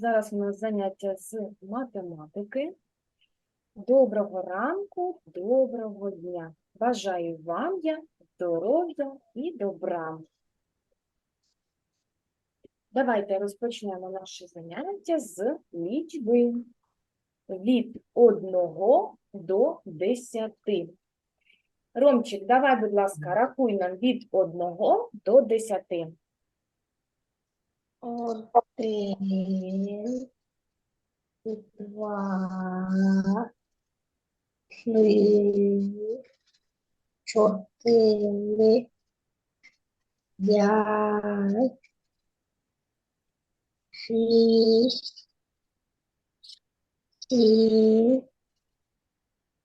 Зараз у нас заняття з математики. Доброго ранку, доброго дня. Бажаю вам я здоров'я і добра. Давайте розпочнемо наше заняття з лічби від 1 до 10. Ромчик, давай, будь ласка, рахуй нам від 1 до 10. Один, два, три, чотири, п'ять, шість, сім,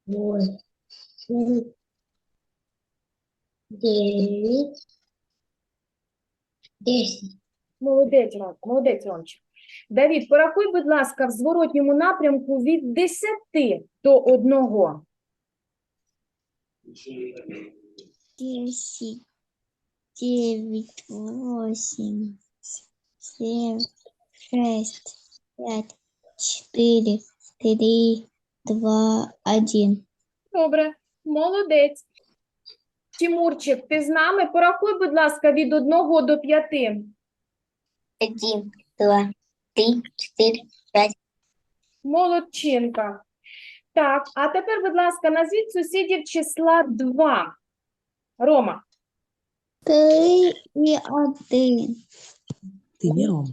восемь, дев'ять, десять. Молодець, Ром, молодець, Ромчик. Давід, порахуй, будь ласка, в зворотньому напрямку від 10 до 1. десять, девять, восемь, семь, шесть, пять, четыре, три, два, один. Добре, молодець. Тимурчик, ти з нами? Порахуй, будь ласка, від 1 до 5. Один, два, три, четыре, пять. Молодчинка. Так, а тепер, будь ласка, назвіть сусідів числа 2. Рома, Три и один. Ти не Рома.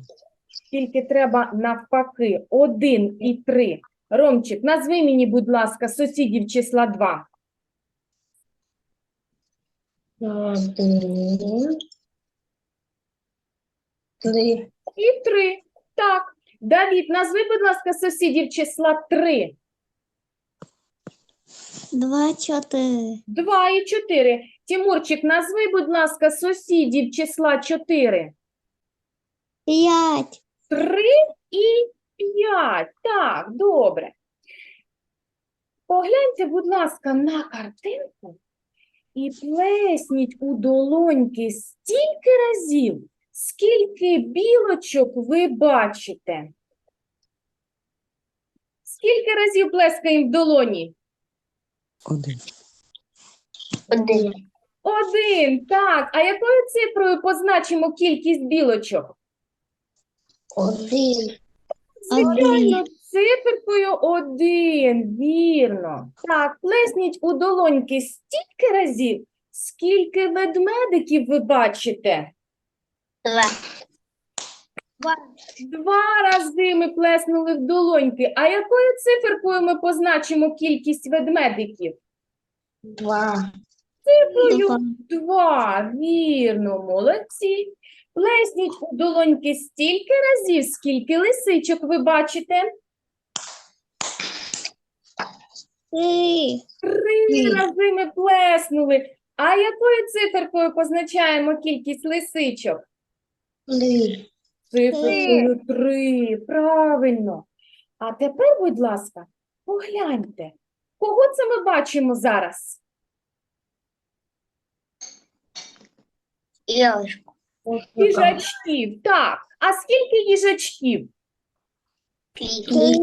тільки треба навпаки 1 і 3. Ромчик, назви мені, будь ласка, сусідів числа 2. Один, три, І 3. Так. Давід, назви, будь ласка, сусідів числа 3. два, четыре, 2 і 4. Тимурчик, назви, будь ласка, сусідів числа 4. пять, 3 і 5. Так, добре. Погляньте, будь ласка, на картинку і плесніть у долоньки стільки разів, скільки білочок ви бачите. Скільки разів плескаємо в долоні? Один. один, Один, так. А якою цифрою позначимо кількість білочок? один, Звичайно, циферкою один, вірно. Так, плесніть у долоньки стільки разів, скільки ведмедиків ви бачите. Два, два, Два рази ми плеснули в долоньки. А якою циферкою ми позначимо кількість ведмедиків? два, Цифрою два. вірно, молодці. Плесніть у долоньки стільки разів, скільки лисичок ви бачите. три, Три рази ми плеснули. А якою циферкою позначаємо кількість лисичок? Три, Циферкою три. Правильно. А тепер, будь ласка, погляньте, кого це ми бачимо зараз? девушка, Їжачків. Так. А скільки їжачків? три,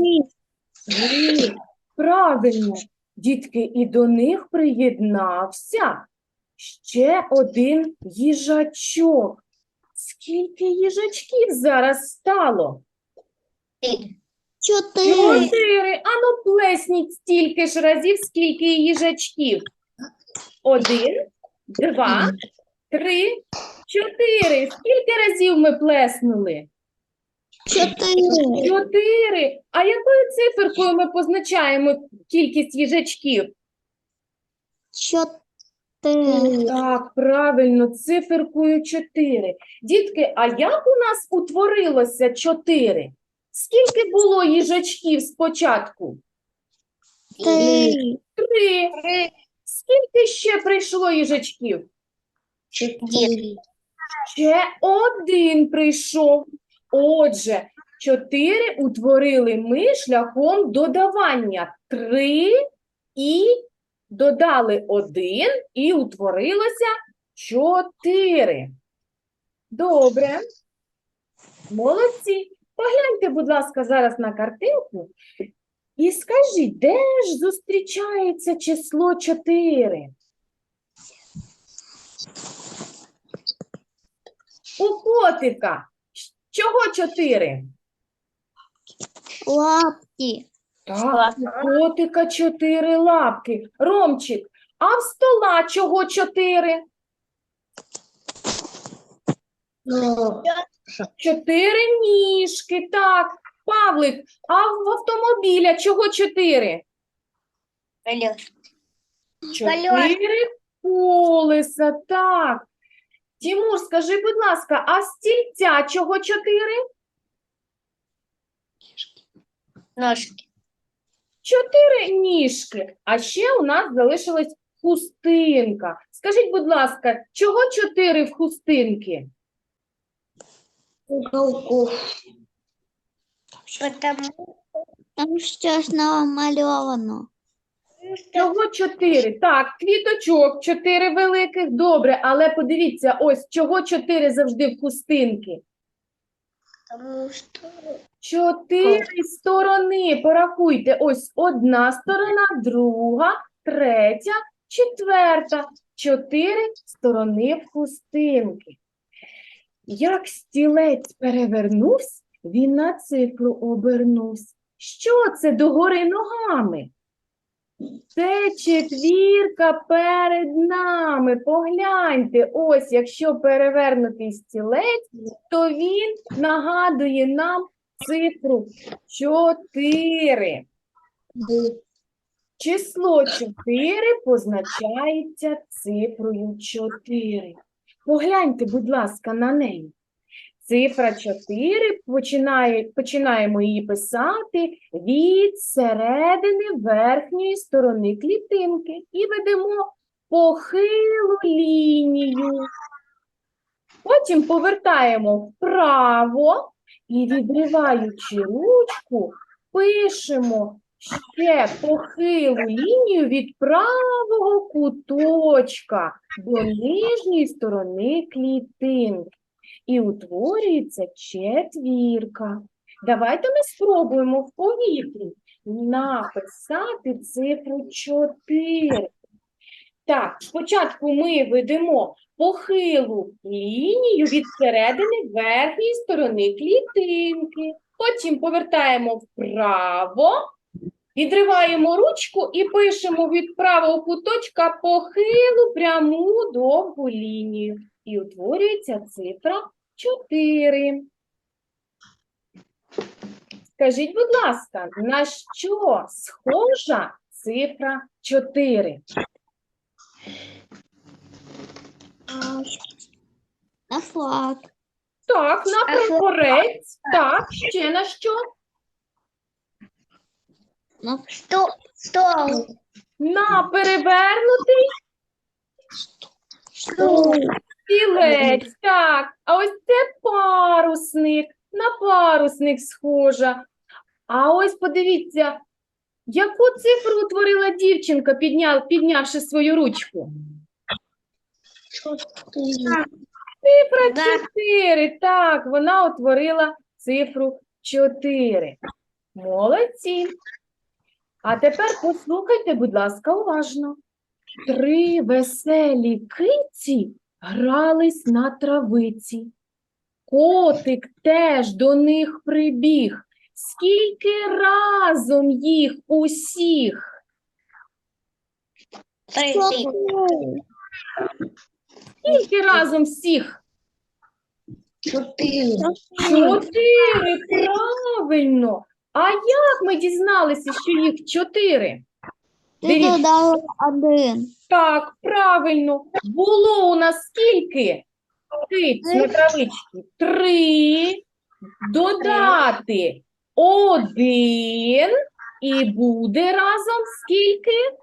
Три. Правильно. Дітки, і до них приєднався ще один їжачок. Скільки їжачків зараз стало? четыре, Чотири. Ану, плесніть стільки ж разів, скільки і їжачків. Один, два, три, чотири. Скільки разів ми плеснули? четыре, Чотири. А якою циферкою ми позначаємо кількість їжачків? четыре, Так, правильно, циферкою 4. Дітки, а як у нас утворилося 4? Скільки було їжачків спочатку? три, Три. Скільки ще прийшло їжачків? четыре, Ще один прийшов. Отже, 4 утворили ми шляхом додавання. 3 і додали 1 і утворилося 4. Добре. Молодці. Погляньте, будь ласка, зараз на картинку і скажіть, де ж зустрічається число 4? У котика. Чого 4? Лапки. Так, у котика чотири лапки. Ромчик, а в стола чого чотири? Чотири ніжки, так. Павлик, а в автомобіля чого чотири? Чотири колеса, так. Тимур, скажи, будь ласка, а стільця чого чотири? Ножки. Чотири ніжки, а ще у нас залишилась хустинка. Скажіть, будь ласка, чого чотири в хустинки? Уголков. Потому... Там щось намальовано. Чого чотири? Так, квіточок, чотири великих, добре, але подивіться, ось чого чотири завжди в хустинки? Потому что... Чотири сторони. Порахуйте. Ось одна сторона, друга, третя, четверта. Чотири сторони в хустинки. Як стілець перевернувся, він на цифру обернувся. Що це догори ногами? Це четвірка перед нами. Погляньте, ось якщо перевернутий стілець, то він нагадує нам цифру 4. Число 4 позначається цифрою 4. Погляньте, будь ласка, на неї. Цифра 4, починає, починаємо її писати від середини верхньої сторони клітинки і ведемо похилу лінію. Потім повертаємо вправо і, відриваючи ручку, пишемо ще похилу лінію від правого куточка до нижньої сторони клітинки. І утворюється четвірка. Давайте ми спробуємо в повітрі написати цифру 4. Так, спочатку ми ведемо похилу лінію від середини верхньої сторони клітинки. Потім повертаємо вправо, відриваємо ручку і пишемо від правого куточка похилу пряму довгу лінію. І утворюється цифра 4. Скажіть, будь ласка, на що схожа цифра 4? На флаг. Так, на прапорець. Так, ще на що? На стол. На перевернутий Стол. Стілець. Так, а ось це парусник. На парусник схожа. А ось подивіться, яку цифру утворила дівчинка, підняв, піднявши свою ручку? Цифра Да. 4. Так, вона утворила цифру 4. Молодці. А тепер послухайте, будь ласка, уважно. Три веселі киці грались на травиці. Котик теж до них прибіг. Скільки разом їх усіх? Скільки разом всіх? Чотири. Чотири, правильно. А як ми дізналися, що їх чотири? Ти Дивіться. додала один. Так, правильно. Було у нас скільки? Киць на травичці. Три. Додати один. І буде разом скільки?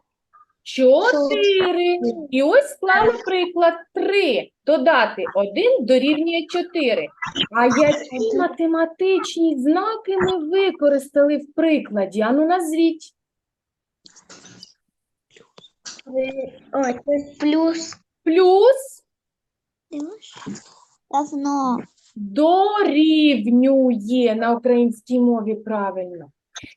Чотири. І ось склали приклад. Три. Додати один дорівнює чотири. А які математичні знаки ми використали в прикладі? Ану, назвіть. Ой, це плюс. Плюс Равно. Дорівнює на українській мові правильно.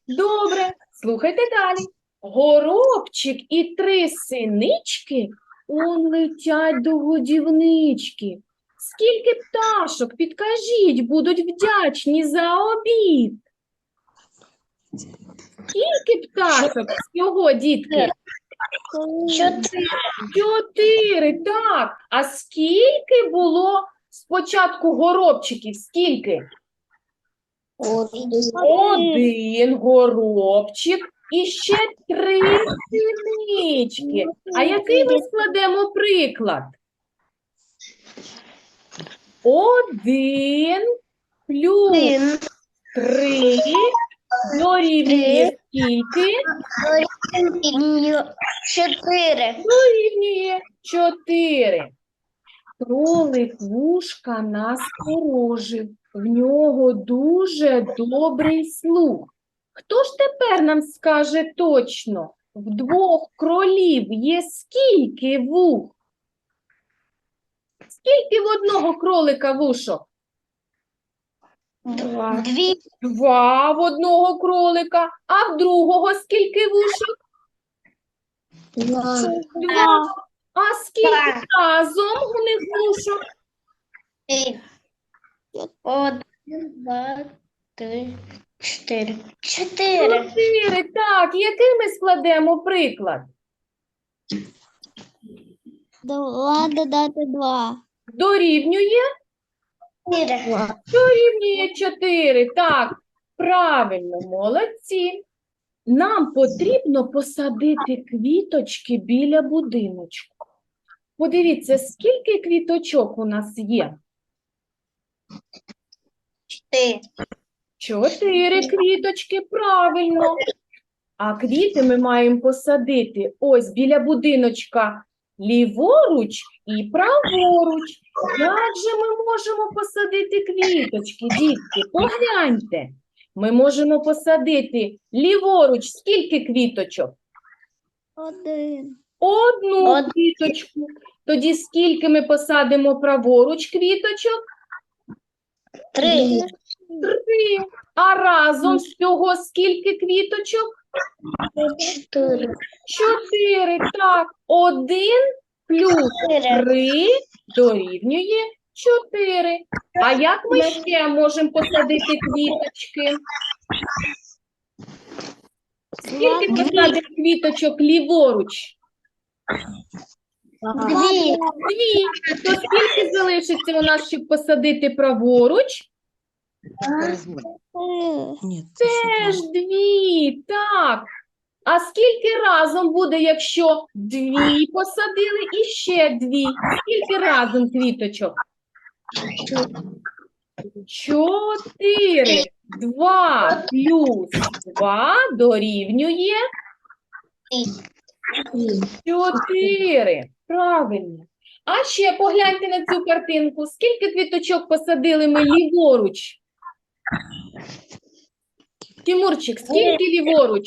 Добре, слухайте далі. Горобчик і три синички он летять до годівнички. Скільки пташок, підкажіть, будуть вдячні за обід? Скільки пташок всього, дітки? Чотири. Чотири, так. А скільки було спочатку горобчиків? Скільки? Один горобчик і ще три синички. А який ми складемо приклад? Один плюс Один. три дорівнює скільки? Чотири. Дорівнює чотири. Кролик вушка насторожив. В нього дуже добрий слух. Хто ж тепер нам скаже точно? В двох кролів є скільки вух? Скільки в одного кролика вушок? Два. Дві. Два в одного кролика. А в другого скільки вушок? Два. Два. А скільки разом у них вушок? Один, два, три, чотири. Чотири. Чотири, так. Який ми складемо приклад? Два додати два. Дорівнює? Чотири. Дорівнює чотири. Так, правильно, молодці. Нам потрібно посадити квіточки біля будиночку. Подивіться, скільки квіточок у нас є? Чотири. Чотири квіточки, правильно. А квіти ми маємо посадити ось біля будиночка ліворуч і праворуч. Як же ми можемо посадити квіточки, дітки? Погляньте. Ми можемо посадити ліворуч скільки квіточок? Один. Одну Од- квіточку. Тоді скільки ми посадимо праворуч квіточок? Три. Три. А разом всього скільки квіточок? Чотири. Чотири. Так. Один плюс три дорівнює чотири. А як ми ще можемо посадити квіточки? Скільки посадимо квіточок ліворуч? Дві. Дві. То скільки залишиться у нас, щоб посадити праворуч? Теж дві, так. А скільки разом буде, якщо дві посадили і ще дві? Скільки разом квіточок? Чотири. Два плюс два дорівнює чотири. Правильно. А ще погляньте на цю картинку. Скільки квіточок посадили ми ліворуч? Тимурчик, скільки ліворуч?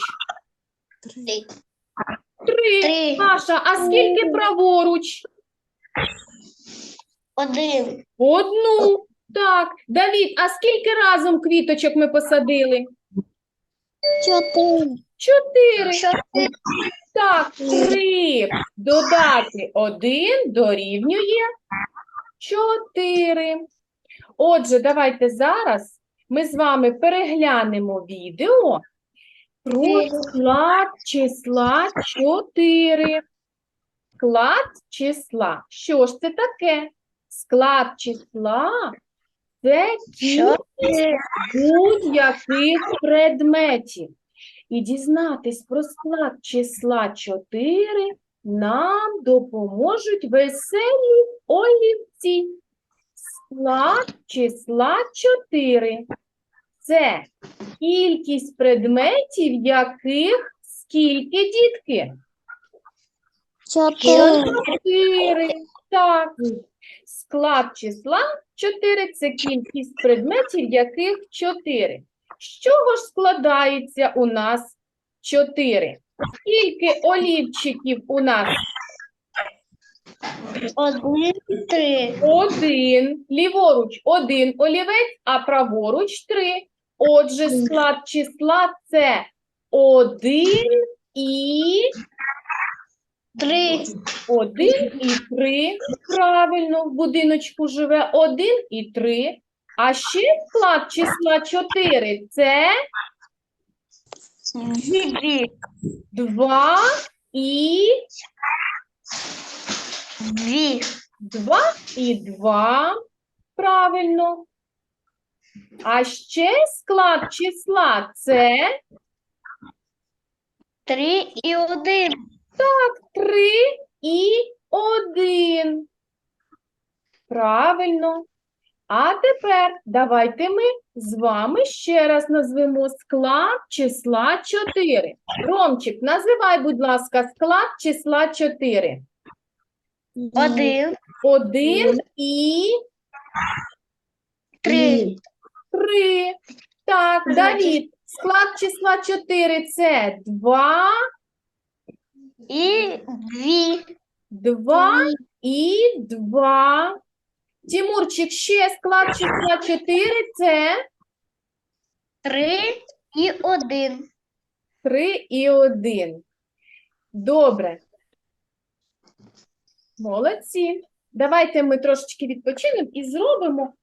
три. Три. Три. Маша, а скільки праворуч? Один. Одну. Так. Давід, а скільки разом квіточок ми посадили? Чотири. Чотири. Чотири. Так, три. Додати один дорівнює чотири. Отже, давайте зараз ми з вами переглянемо відео про склад числа 4. Склад числа. Що ж це таке? Склад числа це кількість будь-яких предметів. І дізнатись про склад числа 4 нам допоможуть веселі олівці. Склад числа 4 це кількість предметів, яких скільки дітки? Чотири. Чотири. Так. Склад числа 4 – це кількість предметів, яких 4. З чого ж складається у нас 4? Скільки олівчиків у нас? Один, три. Один, ліворуч один олівець, а праворуч три. Отже, склад числа це один і Три. один і три. Правильно, в будиночку живе один і три. А ще склад числа чотири це Дві. два і Дві. два і два. Правильно. А ще склад числа це Три і один. Три і один. Правильно. А тепер давайте ми з вами ще раз назвемо склад числа 4. Ромчик, називай, будь ласка, склад числа 4. Один. Один і Три. 3. Так, Давід, склад числа 4 – це 2, І дві. 2 і 2. Тимурчик, ще склад числа 4 – це Три і один. 3 і 1. Добре. Молодці. Давайте ми трошечки відпочинемо і зробимо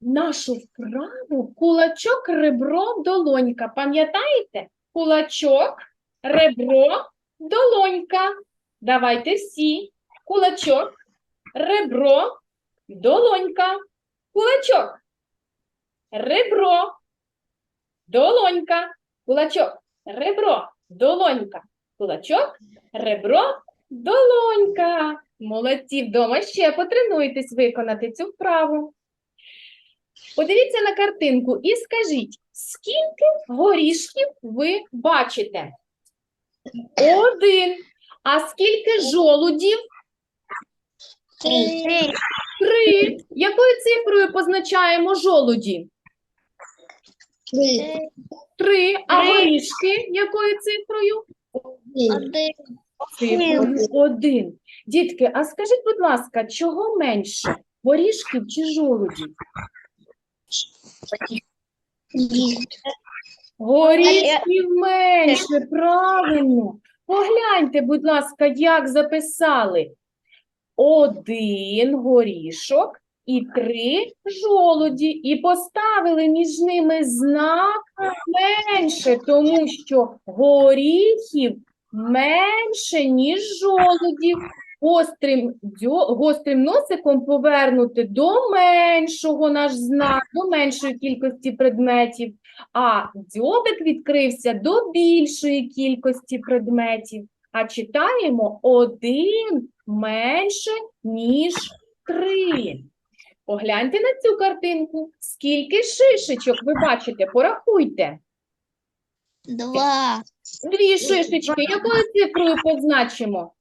нашу вправу кулачок, ребро, долонька. Пам'ятаєте? Кулачок, ребро, долонька. Давайте всі. Кулачок, ребро, долонька. Кулачок, ребро, долонька. Кулачок, ребро, долонька. Кулачок, ребро, долонька. Молодці, вдома ще потренуйтесь виконати цю вправу. Подивіться на картинку і скажіть, скільки горішків ви бачите? Один. А скільки жолудів? Три. Три. Якою цифрою позначаємо жолуді? Три. Три. А горішки якою цифрою? Один. Цифрою один. Дітки, а скажіть, будь ласка, чого менше? Горішків чи жолудів? Горішків менше, правильно. Погляньте, будь ласка, як записали. Один горішок і три жолуді. І поставили між ними знак менше, тому що горіхів менше, ніж жолудів. Гострим, гострим носиком повернути до меншого наш знак, до меншої кількості предметів а дзьобик відкрився до більшої кількості предметів. А читаємо один менше, ніж три. Погляньте на цю картинку. Скільки шишечок ви бачите? Порахуйте. Два. Дві шишечки. Якою цифрою позначимо?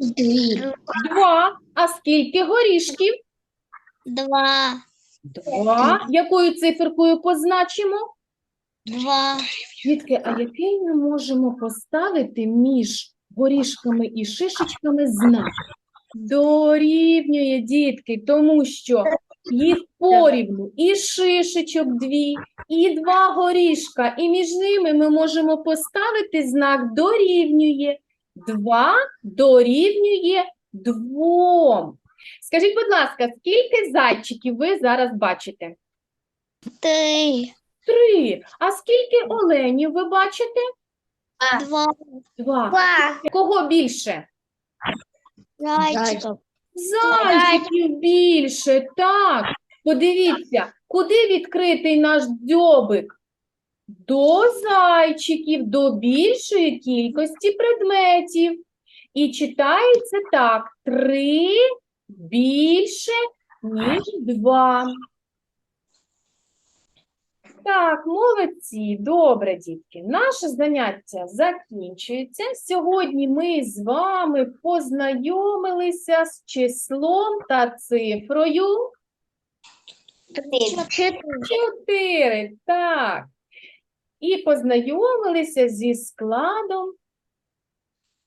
Дві. Два. А скільки горішків? Два. Два. Якою циферкою позначимо? Два. Дітки, а який ми можемо поставити між горішками і шишечками знак? Дорівнює, дітки, тому що їх порівну і шишечок дві, і два горішка, і між ними ми можемо поставити знак дорівнює. Два дорівнює двом. Скажіть, будь ласка, скільки зайчиків ви зараз бачите? Три. Три. А скільки оленів ви бачите? Два. Два. Два. Кого більше? Зайчиков. Зайчиків більше, так. Подивіться, куди відкритий наш дзьобик? До зайчиків, до більшої кількості предметів. І читається так: три більше, ніж два. Так, молодці, добре, дітки. Наше заняття закінчується. Сьогодні ми з вами познайомилися з числом та цифрою Чотири. Так. І познайомилися зі складом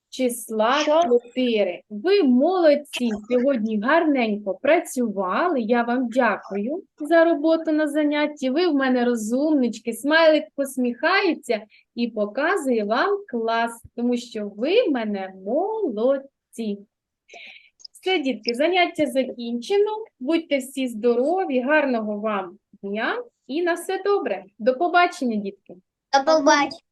числа Що? 4. Ви молодці, сьогодні гарненько працювали. Я вам дякую за роботу на занятті. Ви в мене розумнички, смайлик посміхається і показує вам клас, тому що ви в мене молодці. Все, дітки, заняття закінчено. Будьте всі здорові, гарного вам дня і на все добре. До побачення, дітки. До побачення.